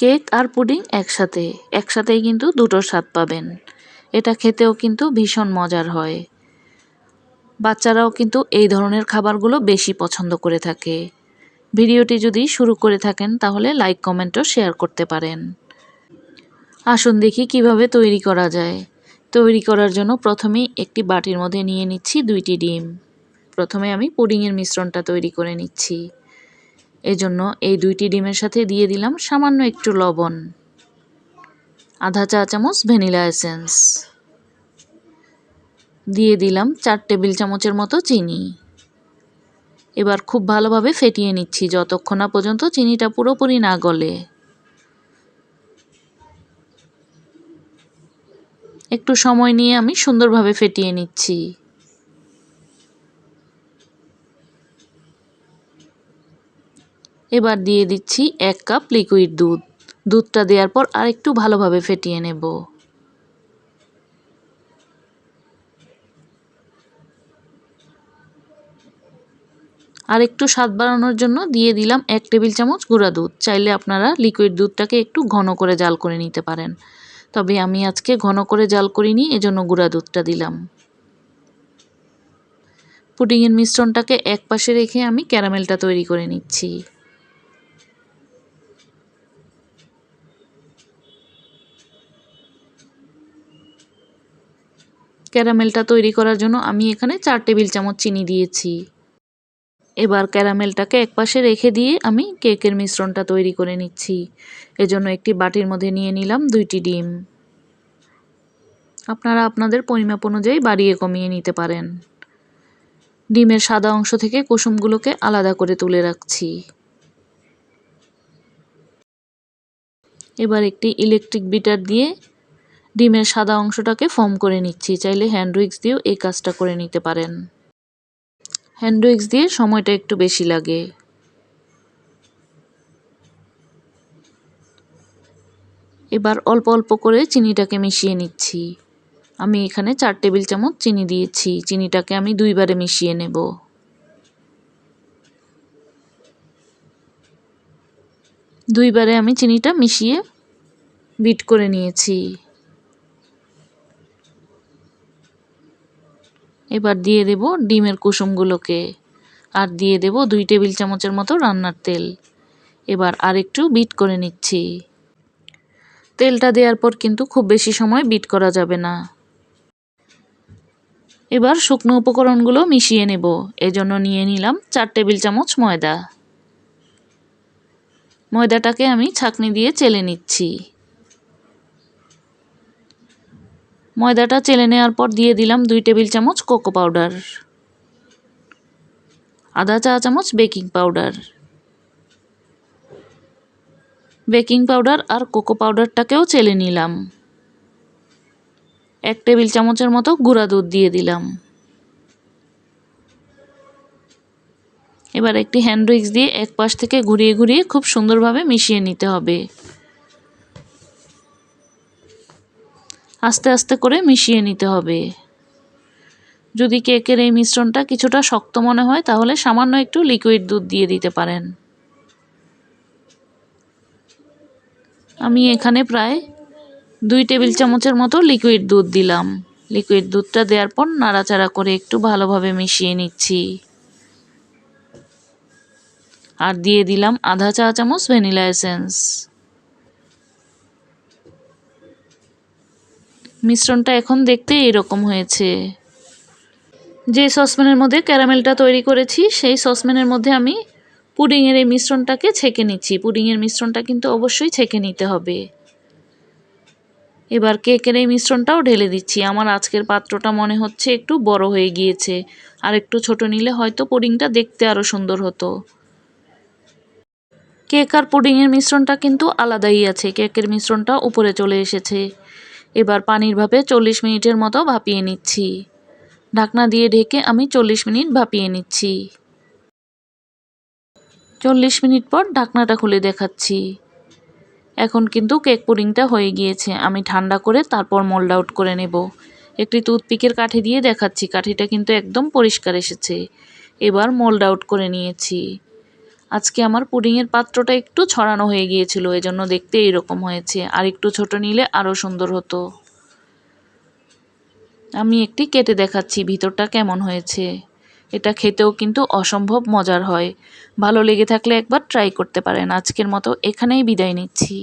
Cake আর pudding একসাথে। একসাথেই কিন্তু দুটো স্বাদ পাবেন। এটা খেতেও কিন্তু ভীষণ মজার হয়। বাচ্চারাও কিন্তু এই ধরনের খাবারগুলো বেশি পছন্দ করে থাকে। ভিডিওটি যদি শুরু করে থাকেন, তাহলে লাইক কমেন্টও শেয়ার করতে পারেন। আসুন দেখি কীভাবে তৈরি করা যায়। তৈরি করার জন্য প্রথমেই একটি বাটির মধ্যে নিয়ে নিচ্ছি দুইটি ডিম। প্রথমে আমি পুডিংয়ের মিশ্রণটা তৈরি করে নিচ্ছি। এজন্য এই দুইটি ডিমের সাথে দিয়ে দিলাম সামান্য একটু লবণ। আধা চা চামচ ভ্যানিলা এসেন্স। দিয়ে দিলাম চার টেবিল চামচের মতো চিনি। এবার খুব ভালোভাবে ফেটিয়ে নিচ্ছি যতক্ষণ না পর্যন্ত চিনিটা পুরোপুরি না গলে। একটু সময় নিয়ে আমি সুন্দরভাবে ফেটিয়ে নিচ্ছি। এবার দিয়ে দিচ্ছি এক কাপ লিকুইড দুধ। দুধটা দেওয়ার পর আর একটু ভালোভাবে ফেটিয়ে নেব। আর একটু স্বাদ বাড়ানোর জন্য দিয়ে দিলাম এক টেবিল চামচ গুঁড়া দুধ। চাইলে আপনারা লিকুইড দুধটাকে একটু ঘন করে জাল করে নিতে পারেন। তবে আমি আজকে ঘন করে জাল করিনি, এজন্য গুঁড়া দুধটা দিলাম। পুডিংয়ের মিশ্রণটাকে এক পাশে রেখে আমি ক্যারামেলটা তৈরি করে নিচ্ছি। ক্যারামেলটা তৈরি করার জন্য আমি এখানে চার টেবিল চামচ চিনি দিয়েছি। এবার ক্যারামেলটাকে একপাশে রেখে দিয়ে আমি কেকের মিশ্রণটা তৈরি করে নিচ্ছি। এজন্য একটি বাটির মধ্যে নিয়ে নিলাম দুইটি ডিম। আপনারা আপনাদের পরিমাপ অনুযায়ী বাড়িয়ে কমিয়ে নিতে পারেন। ডিমের সাদা অংশ থেকে কুসুমগুলোকে আলাদা করে তুলে রাখছি। এবার একটি ইলেকট্রিক বিটার দিয়ে ডিমের সাদা অংশটাকে ফর্ম করে নিচ্ছি। চাইলে হ্যান্ড উইক্স দিয়েও এই কাজটা করে নিতে পারেন। হ্যান্ড উইক্স দিয়ে সময়টা একটু বেশি লাগে। এবার অল্প অল্প করে চিনিটাকে মিশিয়ে নিচ্ছি। আমি এখানে চার টেবিল চামচ চিনি দিয়েছি। চিনিটাকে আমি দুইবারে মিশিয়ে নেব। দুইবারে আমি চিনিটা মিশিয়ে বিট করে নিয়েছি। এবার দিয়ে দেব ডিমের কুসুমগুলোকে। আর দিয়ে দেব দুই টেবিল চামচের মতো রান্নার তেল। এবার আর একটু বিট করে নিচ্ছি। তেলটা দেওয়ার পর কিন্তু খুব বেশি সময় বিট করা যাবে না। এবার শুকনো উপকরণগুলো মিশিয়ে নেব। এজন্য নিয়ে নিলাম চার টেবিল চামচ ময়দা। ময়দাটাকে আমি ছাকনি দিয়ে চেলে নিচ্ছি। ময়দাটা চেলে নেওয়ার পর দিয়ে দিলাম দুই টেবিল চামচ কোকো পাউডার। আধা চা চামচ বেকিং পাউডার। বেকিং পাউডার আর কোকো পাউডারটাকেও চেলে নিলাম। এক টেবিল চামচের মতো গুঁড়া দুধ দিয়ে দিলাম। এবার একটি হ্যান্ড দিয়ে এক পাশ থেকে ঘুরিয়ে ঘুরিয়ে খুব সুন্দরভাবে মিশিয়ে নিতে হবে। আস্তে আস্তে করে মিশিয়ে নিতে হবে। যদি কেকের এই মিশ্রণটা কিছুটা শক্ত মনে হয়, তাহলে সামান্য একটু লিকুইড দুধ দিয়ে দিতে পারেন। আমি এখানে প্রায় দুই টেবিল চামচের মতো লিকুইড দুধ দিলাম। লিকুইড দুধটা দেওয়ার পর নাড়াচাড়া করে একটু ভালোভাবে মিশিয়ে নিচ্ছি। আর দিয়ে দিলাম আধা চা চামচ ভ্যানিলা এসেন্স। মিশ্রণটা এখন দেখতে এরকম হয়েছে। যে সসপ্যানের মধ্যে ক্যারামেলটা তৈরি করেছি, সেই সসপ্যানের মধ্যে আমি পুডিংয়ের এই মিশ্রণটাকে ছেঁকে নিচ্ছি। পুডিংয়ের মিশ্রণটা কিন্তু অবশ্যই ছেঁকে নিতে হবে। এবার কেকের এই মিশ্রণটাও ঢেলে দিচ্ছি। আমার আজকের পাত্রটা মনে হচ্ছে একটু বড় হয়ে গিয়েছে। আর একটু ছোট নিলে হয়তো পুডিংটা দেখতে আরও সুন্দর হতো। কেক আর পুডিংয়ের মিশ্রণটা কিন্তু আলাদাই আছে। কেকের মিশ্রণটা উপরে চলে এসেছে। এবার পানির ভাপে চল্লিশ মিনিটের মতো ভাপিয়ে নিচ্ছি। ঢাকনা দিয়ে ঢেকে আমি চল্লিশ মিনিট ভাপিয়ে নিচ্ছি। চল্লিশ মিনিট পর ঢাকনাটা খুলে দেখাচ্ছি। এখন কিন্তু কেক পুডিংটা হয়ে গিয়েছে, আমি ঠান্ডা করে তারপর মোল্ড আউট করে নেব। একটি টুথপিকের কাঠি দিয়ে দেখাচ্ছি, কাঠিটা কিন্তু একদম পরিষ্কার এসেছে। এবার মোল্ড আউট করে নিয়েছি। আজকে আমার পুডিংয়ের পাত্রটা একটু ছড়ানো হয়ে গিয়েছিল, এজন্য দেখতে এইরকম হয়েছে। আর একটু ছোট নিলে আরও সুন্দর হতো। আমি একটি কেটে দেখাচ্ছি, ভিতরটা কেমন হয়েছে। এটা খেতেও কিন্তু অসম্ভব মজার হয়। ভালো লেগে থাকলে একবার ট্রাই করতে পারেন। আজকের মতো এখানেই বিদায় নিচ্ছি।